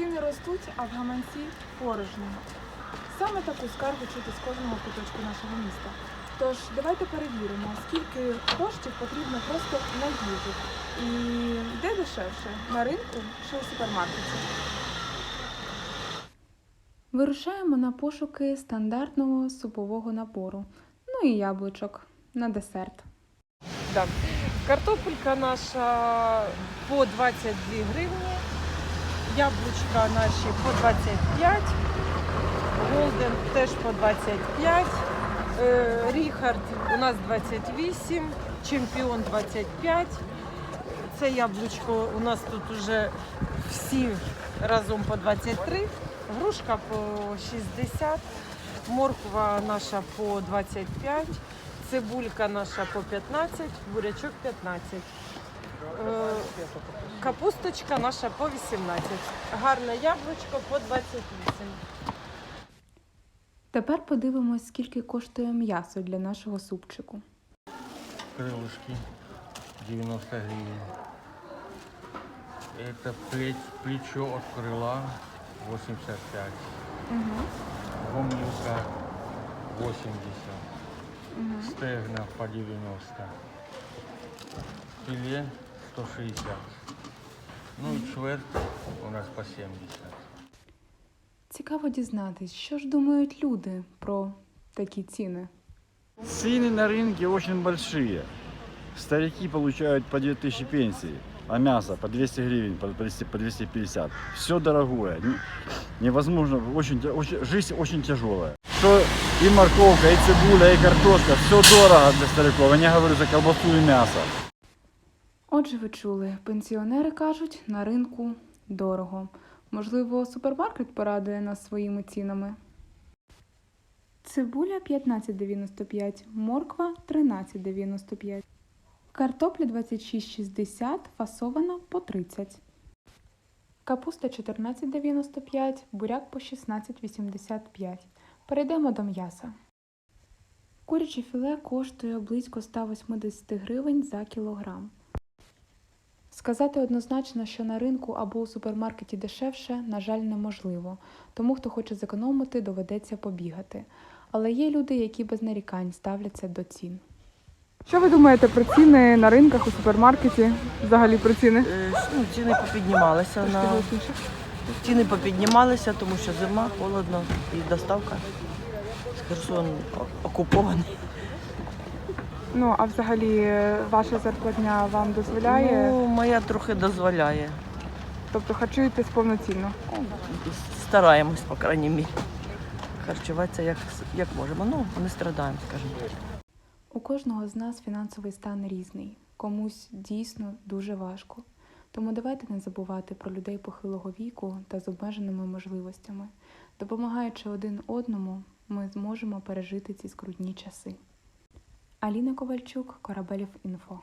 Ціни ростуть, а в гаманці порожні. Саме таку скаргу чути з кожного куточку нашого міста. Тож давайте перевіримо, скільки коштів потрібно просто на їжу. І де дешевше на ринку чи у супермаркеті. Вирушаємо на пошуки стандартного супового напору. Ну і яблучок на десерт. Да. Картопелька наша по 22 гривні, яблучка наші по 25, голден теж по 25, е, Ріхард у нас 28, чемпіон 25. Це яблучко у нас тут уже всі разом по 23, грушка по 60, морква наша по 25. Цибулька наша по 15, бурячок 15. Е, Капусточка наша по 18. Гарне яблучко по 28. Тепер подивимось, скільки коштує м'ясо для нашого супчику. крылышки 90 гривен. Это плеч, плечо от крыла 85. Гомилка 80. Стегна по 90. Филе 160. Ну и чверть у нас по 70. Цікаво дізнатись, що ж думають люди про такі ціни. Цены на рынке очень большие. Старики получают по 2000 пенсии, а мясо по 200 гривен, по 200 по 250. Все дорогое. Не- Невозможно, очень, тя- очень, жизнь очень тяжелая. Что и морковка, и цибуля, и картошка, все дорого для стариков. Я не говорю за колбасу и мясо. Отже, ви чули, пенсіонери кажуть, на ринку дорого. Можливо, супермаркет порадує нас своїми цінами. Цибуля 15,95, морква 13,95. Картопля 26,60, фасована по 30. Капуста 14,95, буряк по 16,85. Перейдемо до м'яса. Куряче філе коштує близько 180 гривень за кілограм. Сказати однозначно, що на ринку або у супермаркеті дешевше, на жаль, неможливо. Тому, хто хоче зекономити, доведеться побігати. Але є люди, які без нарікань ставляться до цін. Що ви думаєте про ціни на ринках у супермаркеті? Взагалі про ціни? Е, Ну, ціни попіднімалися на ціни попіднімалися, тому що зима, холодно і доставка. Херсон окупований. Ну, а взагалі е, ваша зарплатня вам дозволяє? Ну, моя трохи дозволяє. Тобто харчуєтесь повноцінно? Стараємось, по крайній мірі. Харчуватися як, як можемо. Ну, не страдаємо, скажімо так. У кожного з нас фінансовий стан різний, комусь дійсно дуже важко. Тому давайте не забувати про людей похилого віку та з обмеженими можливостями. Допомагаючи один одному, ми зможемо пережити ці скрутні часи. Аліна Ковальчук, Корабелів Інфо.